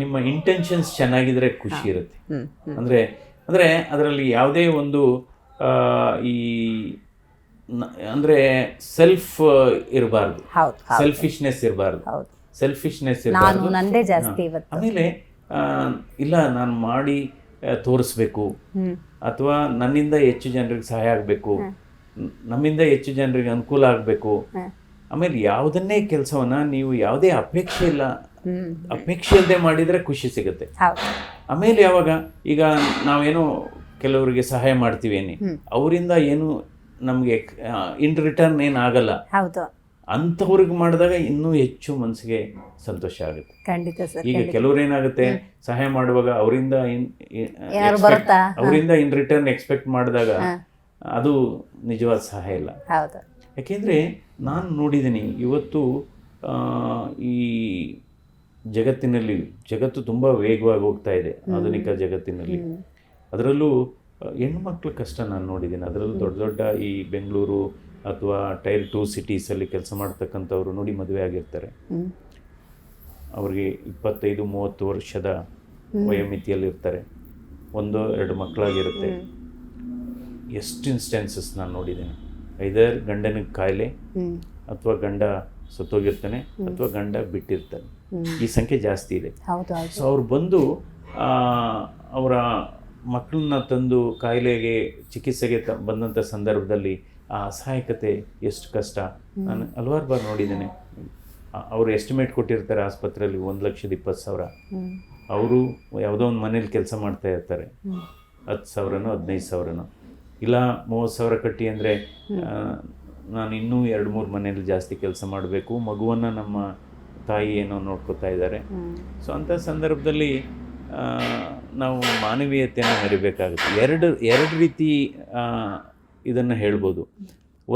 ನಿಮ್ಮ ಇಂಟೆನ್ಷನ್ಸ್ ಚೆನ್ನಾಗಿದ್ರೆ ಖುಷಿ ಇರುತ್ತೆ. ಅಂದರೆ ಅಂದರೆ ಅದರಲ್ಲಿ ಯಾವುದೇ ಒಂದು ಆ, ಈ ಅಂದರೆ ಸೆಲ್ಫ್ ಇರಬಾರ್ದು. ಸೆಲ್ಫಿಶ್ನೆಸ್ ಇರಬಾರ್ದು. ಸೆಲ್ಫಿಶ್ನೆಸ್ ಇರಬಾರ್ದು. ಆಮೇಲೆ ಇಲ್ಲ ನಾನು ಮಾಡಿ ತೋರಿಸ್ಬೇಕು. ಅಥವಾ ನನ್ನಿಂದ ಹೆಚ್ಚು ಜನರಿಗೆ ಸಹಾಯ ಆಗಬೇಕು. ನಮ್ಮಿಂದ ಹೆಚ್ಚು ಜನರಿಗೆ ಅನುಕೂಲ ಆಗಬೇಕು. ಆಮೇಲೆ ಯಾವುದನ್ನೇ ಕೆಲಸವನ್ನ ನೀವು ಯಾವುದೇ ಅಪೇಕ್ಷೆ ಇಲ್ಲ ಅಪೇಕ್ಷೆ ಇಲ್ಲದೆ ಮಾಡಿದರೆ ಖುಷಿ ಸಿಗುತ್ತೆ. ಆಮೇಲೆ ಯಾವಾಗ? ಈಗ ನಾವೇನೋ ಕೆಲವರಿಗೆ ಸಹಾಯ ಮಾಡ್ತೀವಿ ಅವರಿಂದ ಏನು ನಮಗೆ ಇನ್ ರಿಟರ್ನ್ ಏನು ಆಗಲ್ಲ ಹೌದು. ಅಂಥವ್ರಿಗೆ ಮಾಡಿದಾಗ ಇನ್ನೂ ಹೆಚ್ಚು ಮನಸ್ಸಿಗೆ ಸಂತೋಷ ಆಗುತ್ತೆ. ಖಂಡಿತ ಸರ್ ಈಗ ಕೆಲವ್ರು ಏನಾಗುತ್ತೆ? ಸಹಾಯ ಮಾಡುವಾಗ ಅವರಿಂದ? ಅವರಿಂದ ಇನ್ ರಿಟರ್ನ್ ಎಕ್ಸ್ಪೆಕ್ಟ್ ಮಾಡಿದಾಗ ಅದು ನಿಜವಾದ ಸಹಾಯ ಇಲ್ಲ. ಹೌದು. ಯಾಕೆಂದರೆ ನಾನು ನೋಡಿದ್ದೀನಿ ಇವತ್ತು ಈ ಜಗತ್ತಿನಲ್ಲಿ ಜಗತ್ತು ತುಂಬ ವೇಗವಾಗಿ ಹೋಗ್ತಾ ಇದೆ ಆಧುನಿಕ ಜಗತ್ತಿನಲ್ಲಿ. ಅದರಲ್ಲೂ ಹೆಣ್ಮಕ್ಳು ಕಷ್ಟ ನಾನು ನೋಡಿದ್ದೀನಿ. ಅದರಲ್ಲೂ ದೊಡ್ಡ ದೊಡ್ಡ ಈ ಬೆಂಗಳೂರು ಅಥವಾ ಟೈರ್ ಟೂ ಸಿಟೀಸಲ್ಲಿ ಕೆಲಸ ಮಾಡ್ತಕ್ಕಂಥವ್ರು ನೋಡಿ ಮದುವೆ ಆಗಿರ್ತಾರೆ. ಅವ್ರಿಗೆ ಇಪ್ಪತ್ತೈದು ಮೂವತ್ತು ವರ್ಷದ ವಯೋಮಿತಿಯಲ್ಲಿರ್ತಾರೆ. ಒಂದು ಎರಡು ಮಕ್ಕಳಾಗಿರುತ್ತೆ. ಎಷ್ಟು ಇನ್ಸ್ಟೆನ್ಸಸ್ ನಾನು ನೋಡಿದ್ದೇನೆ. ಐದರ್ ಗಂಡನಿಗೆ ಕಾಯಿಲೆ ಅಥವಾ ಗಂಡ ಸತ್ತೋಗಿರ್ತಾನೆ ಅಥವಾ ಗಂಡ ಬಿಟ್ಟಿರ್ತಾನೆ. ಈ ಸಂಖ್ಯೆ ಜಾಸ್ತಿ ಇದೆ. ಸೊ ಅವ್ರು ಬಂದು ಅವರ ಮಕ್ಕಳನ್ನ ತಂದು ಕಾಯಿಲೆಗೆ ಚಿಕಿತ್ಸೆಗೆ ಬಂದಂಥ ಸಂದರ್ಭದಲ್ಲಿ ಆ ಅಸಹಾಯಕತೆ ಎಷ್ಟು ಕಷ್ಟ. ನಾನು ಹಲವಾರು ಬಾರಿ ನೋಡಿದ್ದೇನೆ. ಅವರು ಎಸ್ಟಿಮೇಟ್ ಕೊಟ್ಟಿರ್ತಾರೆ ಆಸ್ಪತ್ರೆಯಲ್ಲಿ ಒಂದು ಲಕ್ಷದ ಇಪ್ಪತ್ತು ಸಾವಿರ. ಅವರು ಯಾವುದೋ ಒಂದು ಮನೇಲಿ ಕೆಲಸ ಮಾಡ್ತಾ ಇರ್ತಾರೆ. ಹತ್ತು ಸಾವಿರನೋ ಹದಿನೈದು ಸಾವಿರನೋ. ಇಲ್ಲ ಮೂವತ್ತು ಸಾವಿರ ಕಟ್ಟಿ ಅಂದರೆ ನಾನು ಇನ್ನೂ ಎರಡು ಮೂರು ಮನೇಲಿ ಜಾಸ್ತಿ ಕೆಲಸ ಮಾಡಬೇಕು. ಮಗುವನ್ನು ನಮ್ಮ ತಾಯಿ ಏನೋ ನೋಡ್ಕೋತಾ ಇದ್ದಾರೆ. ಸೊ ಅಂಥ ಸಂದರ್ಭದಲ್ಲಿ ನಾವು ಮಾನವೀಯತೆಯನ್ನು ಮರಿಬೇಕಾಗುತ್ತೆ. ಎರಡು ಎರಡು ರೀತಿ ಇದನ್ನು ಹೇಳ್ಬೋದು.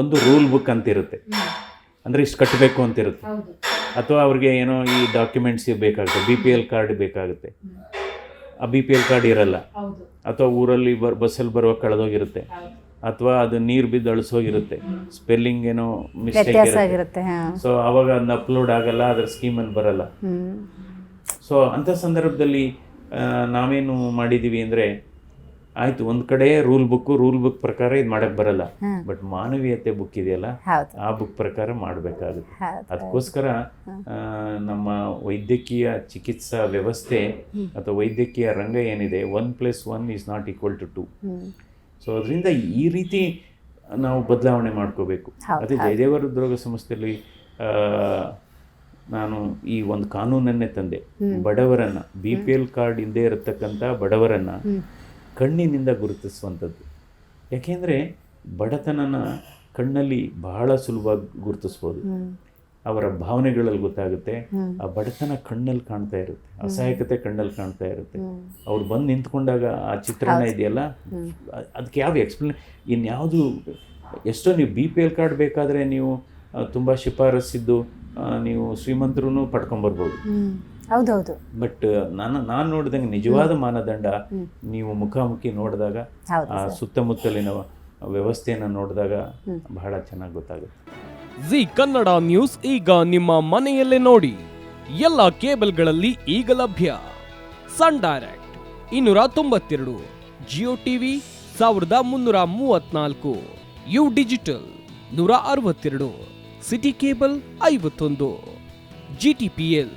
ಒಂದು ರೂಲ್ ಬುಕ್ ಅಂತಿರುತ್ತೆ. ಅಂದರೆ ಇಷ್ಟು ಕಟ್ಟಬೇಕು ಅಂತಿರುತ್ತೆ. ಅಥವಾ ಅವ್ರಿಗೆ ಏನೋ ಈ ಡಾಕ್ಯುಮೆಂಟ್ಸ್ ಬೇಕಾಗುತ್ತೆ. ಬಿ ಪಿ ಎಲ್ ಕಾರ್ಡ್ ಬೇಕಾಗುತ್ತೆ. ಆ ಬಿ ಪಿ ಎಲ್ ಕಾರ್ಡ್ ಇರಲ್ಲ. ಅಥವಾ ಊರಲ್ಲಿ ಬರ್ ಬಸ್ಸಲ್ಲಿ ಬರುವಾಗ ಕಳೆದೋಗಿರುತ್ತೆ. ಅಥವಾ ಅದು ನೀರು ಬಿದ್ದು ಅಳಿಸೋಗಿರುತ್ತೆ. ಸ್ಪೆಲ್ಲಿಂಗ್ ಏನೋ ಮಿಸ್ಟೇಕ್ ಇರುತ್ತೆ. ಆಗಿರುತ್ತೆ ಸೊ ಅವಾಗ ಅದನ್ನ ಅಪ್ಲೋಡ್ ಆಗಲ್ಲ ಅದ್ರ ಸ್ಕೀಮಲ್ಲಿ ಬರಲ್ಲ. ಸೊ ಅಂಥ ಸಂದರ್ಭದಲ್ಲಿ ನಾವೇನು ಮಾಡಿದ್ದೀವಿ ಅಂದರೆ ಆಯಿತು ಒಂದ್ ಕಡೆ ರೂಲ್ ಬುಕ್ ರೂಲ್ ಬುಕ್ ಪ್ರಕಾರ ಇದು ಮಾಡಕ್ ಬರಲ್ಲ. ಬಟ್ ಮಾನವೀಯತೆ ಬುಕ್ ಇದೆಯಲ್ಲ ಆ ಬುಕ್ ಪ್ರಕಾರ ಮಾಡಬೇಕಾಗುತ್ತೆ. ಅದಕ್ಕೋಸ್ಕರ ನಮ್ಮ ವೈದ್ಯಕೀಯ ಚಿಕಿತ್ಸಾ ವ್ಯವಸ್ಥೆ ಅಥವಾ ವೈದ್ಯಕೀಯ ರಂಗ ಏನಿದೆ one plus one is not equal to two so ಅದರಿಂದ ಈ ರೀತಿ ನಾವು ಬದಲಾವಣೆ ಮಾಡ್ಕೋಬೇಕು. ಅದೇ ಜಯದೇವ ಹೃದ್ರೋಗ ಸಂಸ್ಥೆಯಲ್ಲಿ ನಾನು ಈ ಒಂದು ಕಾನೂನನ್ನೇ ತಂದೆ. ಬಡವರನ್ನ ಬಿ ಪಿ ಎಲ್ ಕಾರ್ಡ್ ಇಲ್ಲದೆ ಇರತಕ್ಕಂಥ ಬಡವರನ್ನ ಕಣ್ಣಿನಿಂದ ಗುರುತಿಸುವಂಥದ್ದು. ಯಾಕೆಂದರೆ ಬಡತನನ ಕಣ್ಣಲ್ಲಿ ಬಹಳ ಸುಲಭವಾಗಿ ಗುರುತಿಸ್ಬೋದು. ಅವರ ಭಾವನೆಗಳಲ್ಲಿ ಗೊತ್ತಾಗುತ್ತೆ. ಆ ಬಡತನ ಕಣ್ಣಲ್ಲಿ ಕಾಣ್ತಾ ಇರುತ್ತೆ. ಅಸಹಾಯಕತೆ ಕಣ್ಣಲ್ಲಿ ಕಾಣ್ತಾ ಇರುತ್ತೆ. ಅವ್ರು ಬಂದು ನಿಂತ್ಕೊಂಡಾಗ ಆ ಚಿತ್ರಣ ಇದೆಯಲ್ಲ? ಅದಕ್ಕೆ ಯಾವ ಎಕ್ಸ್ಪ್ಲೇನ್ ಇನ್ಯಾವುದು ಎಷ್ಟೋ ನೀವು ಬಿ ಪಿ ಎಲ್ ಕಾರ್ಡ್ ಬೇಕಾದರೆ ನೀವು ತುಂಬ ಶಿಫಾರಸ್ಸಿದ್ದು ನೀವು ಶ್ರೀಮಂತರೂ ಪಡ್ಕೊಂಬರ್ಬೋದು ಹೌದೌದು. ಬಟ್ ನಾನು ನಾನು ನೋಡಿದಂಗೆ ನಿಜವಾದ ಮಾನದಂಡ ನೀವು ಮುಖಾಮುಖಿ ನೋಡಿದಾಗ ಹೌದು ಆ ಸುತ್ತಮುತ್ತಲಿನ ವ್ಯವಸ್ಥೆಯನ್ನು ನೋಡಿದಾಗ ಬಹಳ ಚೆನ್ನಾಗಿ ಗೊತ್ತಾಗುತ್ತೆ. ಜಿ ಕನ್ನಡ ನ್ಯೂಸ್ ಈಗ ನಿಮ್ಮ ಮನೆಯಲ್ಲೇ ನೋಡಿ. ಎಲ್ಲ ಕೇಬಲ್ಗಳಲ್ಲಿ ಈಗ ಲಭ್ಯ. ಸನ್ ಡೈರೆಕ್ಟ್ ಇನ್ನೂರ ತೊಂಬತ್ತೆರಡು ಜಿಯೋ ಟಿವಿ ಸಾವಿರದ ಮುನ್ನೂರ ಮೂವತ್ನಾಲ್ಕು ಯು ಡಿಜಿಟಲ್ ನೂರ ಅರವತ್ತೆರಡು ಸಿಟಿ ಕೇಬಲ್ ಐವತ್ತೊಂದು ಜಿಟಿಪಿಎಲ್